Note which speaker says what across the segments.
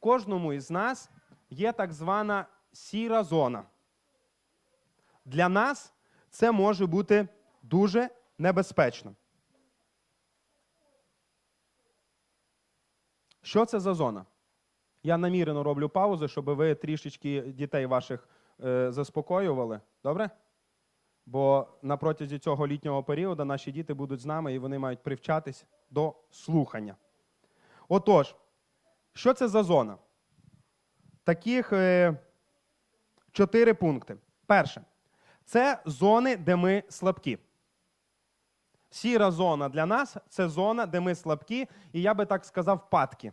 Speaker 1: кожному із нас є так звана сіра зона. Для нас це може бути дуже небезпечно. Що це за зона? Я намірено роблю паузу, щоб ви трішечки дітей ваших е, заспокоювали. Добре? Бо на протязі цього літнього періоду наші діти будуть з нами і вони мають привчатись до слухання. Отож, що це за зона? Таких е, чотири пункти. Перше, це зони, де ми слабкі. Сіра зона для нас це зона, де ми слабкі, і я би так сказав, падки.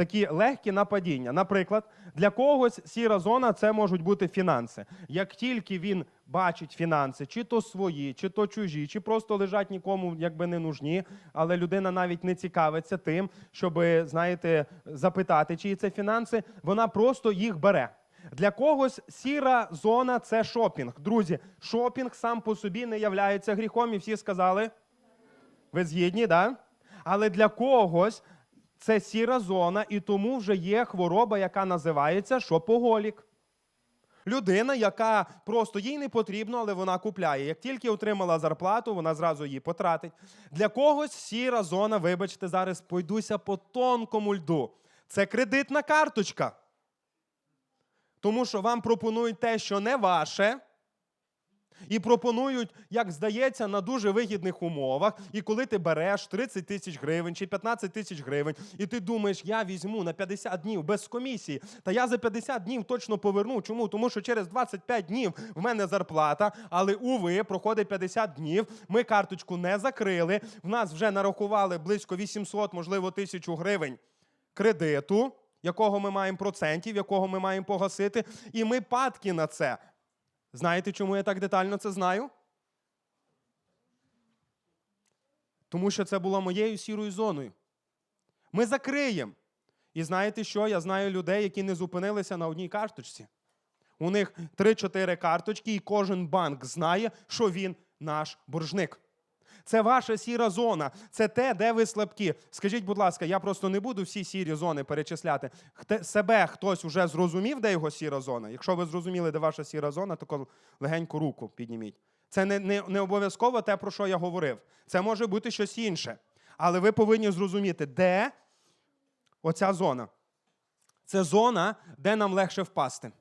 Speaker 1: Такі легкі нападіння. Наприклад, для когось сіра зона це можуть бути фінанси. Як тільки він бачить фінанси, чи то свої, чи то чужі, чи просто лежать нікому якби не нужні, але людина навіть не цікавиться тим, щоб, знаєте, запитати, чиї це фінанси, вона просто їх бере. Для когось сіра зона це шопінг. Друзі, шопінг сам по собі не являється гріхом, і всі сказали. Ви згідні, да? Але для когось це сіра зона, і тому вже є хвороба, яка називається шопоголік. Людина, яка просто їй не потрібно, але вона купляє. Як тільки отримала зарплату, вона зразу її потратить. Для когось сіра зона, вибачте, зараз пойдуся по тонкому льду. Це кредитна карточка. Тому що вам пропонують те, що не ваше. І пропонують, як здається, на дуже вигідних умовах. І коли ти береш 30 тисяч гривень чи 15 тисяч гривень, і ти думаєш, я візьму на 50 днів без комісії, та я за 50 днів точно поверну. Чому? Тому що через 25 днів в мене зарплата, але уви, проходить 50 днів. Ми карточку не закрили. В нас вже нарахували близько 800, можливо, 1000 гривень кредиту, якого ми маємо процентів, якого ми маємо погасити. І ми падки на це. Знаєте, чому я так детально це знаю? Тому що це було моєю сірою зоною. Ми закриємо. І знаєте що? Я знаю людей, які не зупинилися на одній карточці. У них 3-4 карточки, і кожен банк знає, що він наш боржник. Це ваша сіра зона, це те, де ви слабкі. Скажіть, будь ласка, я просто не буду всі сірі зони перечисляти. Хте- Себе хтось уже зрозумів, де його сіра зона. Якщо ви зрозуміли, де ваша сіра зона, то легенько руку підніміть. Це не, не, не обов'язково те, про що я говорив. Це може бути щось інше. Але ви повинні зрозуміти, де оця зона. Це зона, де нам легше впасти.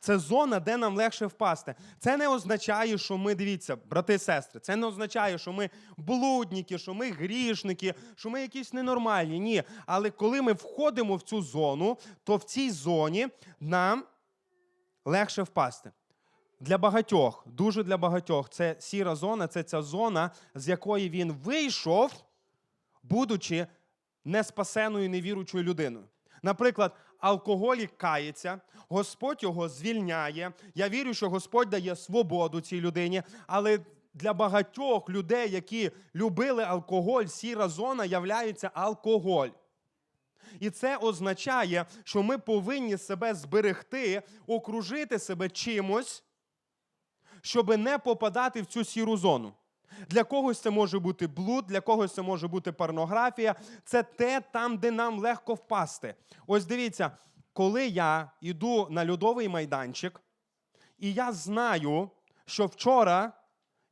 Speaker 1: Це зона, де нам легше впасти. Це не означає, що ми, дивіться, брати і сестри, це не означає, що ми блудники, що ми грішники, що ми якісь ненормальні. Ні. Але коли ми входимо в цю зону, то в цій зоні нам легше впасти. Для багатьох, дуже для багатьох, це сіра зона, це ця зона, з якої він вийшов, будучи неспасеною, невіручою людиною. Наприклад, алкоголік кається, Господь його звільняє. Я вірю, що Господь дає свободу цій людині, але для багатьох людей, які любили алкоголь, сіра зона являється алкоголь. І це означає, що ми повинні себе зберегти, окружити себе чимось, щоб не попадати в цю сіру зону. Для когось це може бути блуд, для когось це може бути порнографія. Це те там, де нам легко впасти. Ось дивіться, коли я йду на льодовий майданчик, і я знаю, що вчора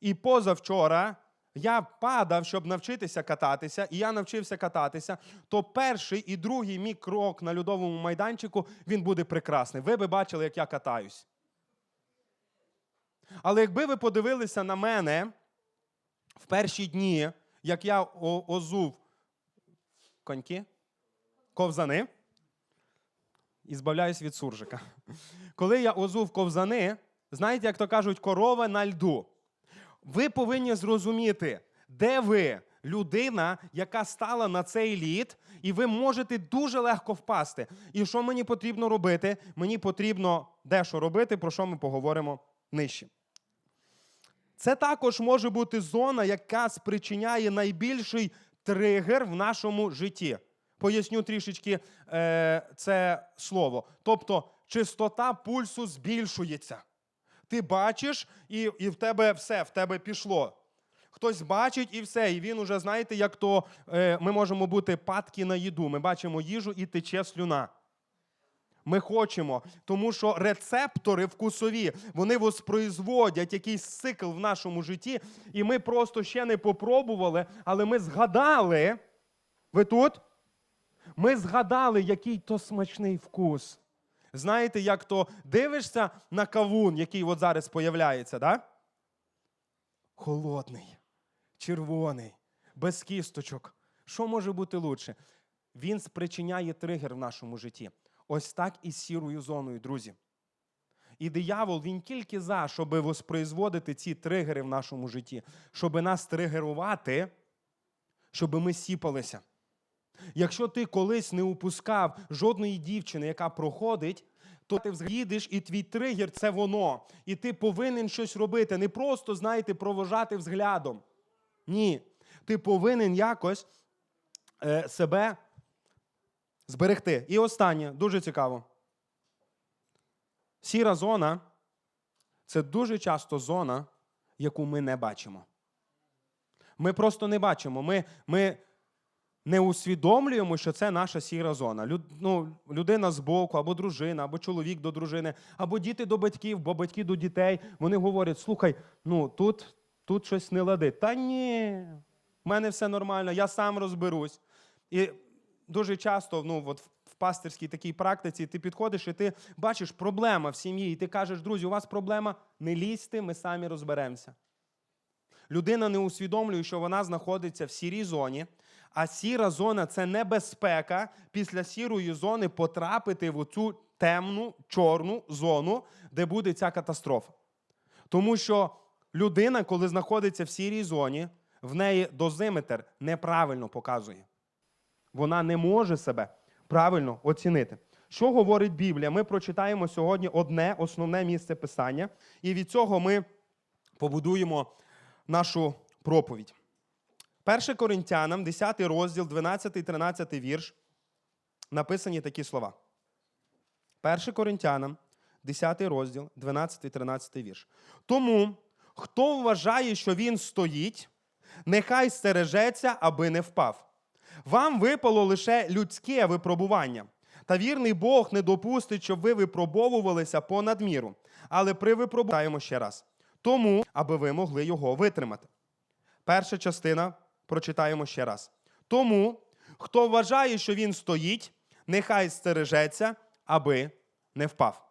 Speaker 1: і позавчора я падав, щоб навчитися кататися, і я навчився кататися, то перший і другий мій крок на льодовому майданчику він буде прекрасний. Ви би бачили, як я катаюсь. Але якби ви подивилися на мене в перші дні, як я озув коньки, ковзани, і збавляюсь від суржика. Коли я озув ковзани, знаєте, як то кажуть, корова на льду. Ви повинні зрозуміти, де ви людина, яка стала на цей лід, і ви можете дуже легко впасти. І що мені потрібно робити? Мені потрібно дещо робити, про що ми поговоримо нижче. Це також може бути зона, яка спричиняє найбільший тригер в нашому житті. Поясню трішечки е, це слово. Тобто, частота пульсу збільшується. Ти бачиш, і, і в тебе все, в тебе пішло. Хтось бачить і все, і він уже, знаєте, як то е, ми можемо бути падки на їду. Ми бачимо їжу і тече слюна. Ми хочемо, тому що рецептори вкусові, вони воспроизводять якийсь цикл в нашому житті, і ми просто ще не попробували, але ми згадали. Ви тут? Ми згадали, який то смачний вкус. Знаєте, як то дивишся на кавун, який от зараз появляється, да? Холодний, червоний, без кісточок. Що може бути лучше? Він спричиняє тригер в нашому житті. Ось так і з сірою зоною, друзі. І диявол він тільки за, щоб воспроизводити ці тригери в нашому житті, щоб нас тригерувати, щоб ми сіпалися. Якщо ти колись не упускав жодної дівчини, яка проходить, то ти взглідиш, і твій тригер це воно. І ти повинен щось робити. Не просто, знаєте, провожати взглядом. Ні. Ти повинен якось е, себе зберегти. І останнє, дуже цікаво. Сіра зона це дуже часто зона, яку ми не бачимо. Ми просто не бачимо. Ми, ми не усвідомлюємо, що це наша сіра зона. Люд, ну, людина з боку, або дружина, або чоловік до дружини, або діти до батьків, бо батьки до дітей. Вони говорять: слухай, ну тут, тут щось не лади. Та ні, в мене все нормально, я сам розберусь. І дуже часто, ну от в- пастирській такій практиці, ти підходиш і ти бачиш проблема в сім'ї, і ти кажеш, друзі, у вас проблема, не лізьте, ми самі розберемося. Людина не усвідомлює, що вона знаходиться в сірій зоні, а сіра зона це небезпека після сірої зони потрапити в цю темну, чорну зону, де буде ця катастрофа. Тому що людина, коли знаходиться в сірій зоні, в неї дозиметр неправильно показує. Вона не може себе правильно оцінити. Що говорить Біблія? Ми прочитаємо сьогодні одне основне місце писання, і від цього ми побудуємо нашу проповідь. 1 Коринтянам, 10 розділ, 12, 13 вірш, написані такі слова. 1 Коринтянам, 10 розділ, 12, 13 вірш. Тому, хто вважає, що він стоїть, нехай стережеться, аби не впав. Вам випало лише людське випробування. Та вірний Бог не допустить, щоб ви випробовувалися понад міру. Але при випробуванні ще раз. Тому, аби ви могли його витримати. Перша частина прочитаємо ще раз. Тому, хто вважає, що він стоїть, нехай стережеться, аби не впав.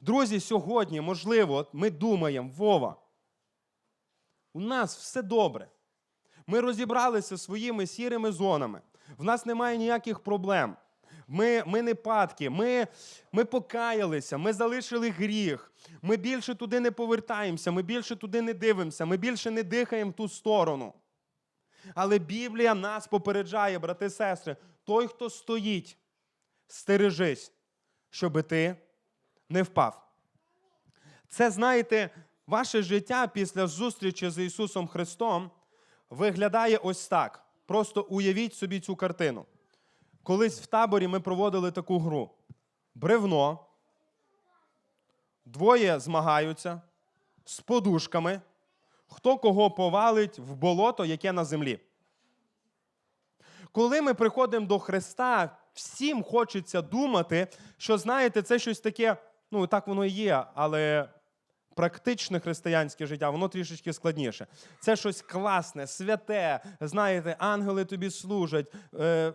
Speaker 1: Друзі, сьогодні, можливо, ми думаємо, Вова, у нас все добре. Ми розібралися своїми сірими зонами. В нас немає ніяких проблем. Ми, ми не падки, ми, ми покаялися, ми залишили гріх. Ми більше туди не повертаємося, ми більше туди не дивимося, ми більше не дихаємо в ту сторону. Але Біблія нас попереджає, брати і сестри, той, хто стоїть, стережись, щоби ти не впав. Це, знаєте, ваше життя після зустрічі з Ісусом Христом виглядає ось так. Просто уявіть собі цю картину. Колись в таборі ми проводили таку гру: бревно, двоє змагаються з подушками, хто кого повалить в болото, яке на землі. Коли ми приходимо до Христа, всім хочеться думати, що знаєте, це щось таке, ну так воно і є, але практичне християнське життя, воно трішечки складніше. Це щось класне, святе. Знаєте, ангели тобі служать. Е,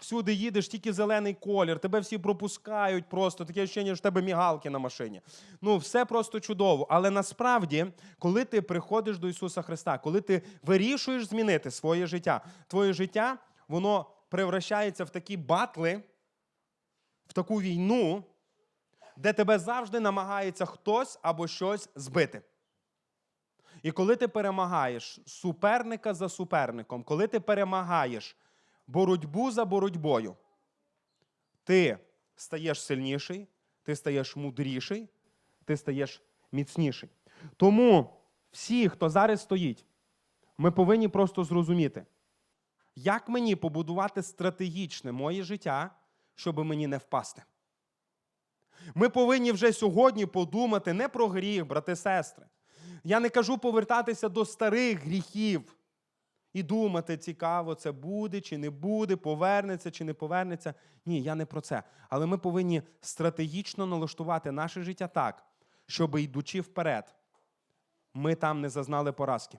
Speaker 1: всюди їдеш, тільки зелений колір, тебе всі пропускають просто, таке ощущення, що в тебе мігалки на машині. Ну, все просто чудово. Але насправді, коли ти приходиш до Ісуса Христа, коли ти вирішуєш змінити своє життя, твоє життя, воно превращається в такі батли, в таку війну, де тебе завжди намагається хтось або щось збити. І коли ти перемагаєш суперника за суперником, коли ти перемагаєш боротьбу за боротьбою, ти стаєш сильніший, ти стаєш мудріший, ти стаєш міцніший. Тому всі, хто зараз стоїть, ми повинні просто зрозуміти, як мені побудувати стратегічне моє життя, щоб мені не впасти. Ми повинні вже сьогодні подумати не про гріх, брати сестри, Я не кажу повертатися до старих гріхів і думати, цікаво, це буде чи не буде, повернеться чи не повернеться. Ні, я не про це. Але ми повинні стратегічно налаштувати наше життя так, щоб йдучи вперед, ми там не зазнали поразки.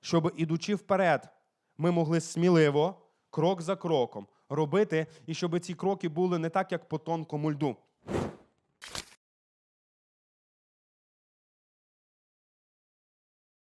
Speaker 1: Щоб ідучи вперед, ми могли сміливо, крок за кроком, робити, і щоб ці кроки були не так, як по тонкому льду.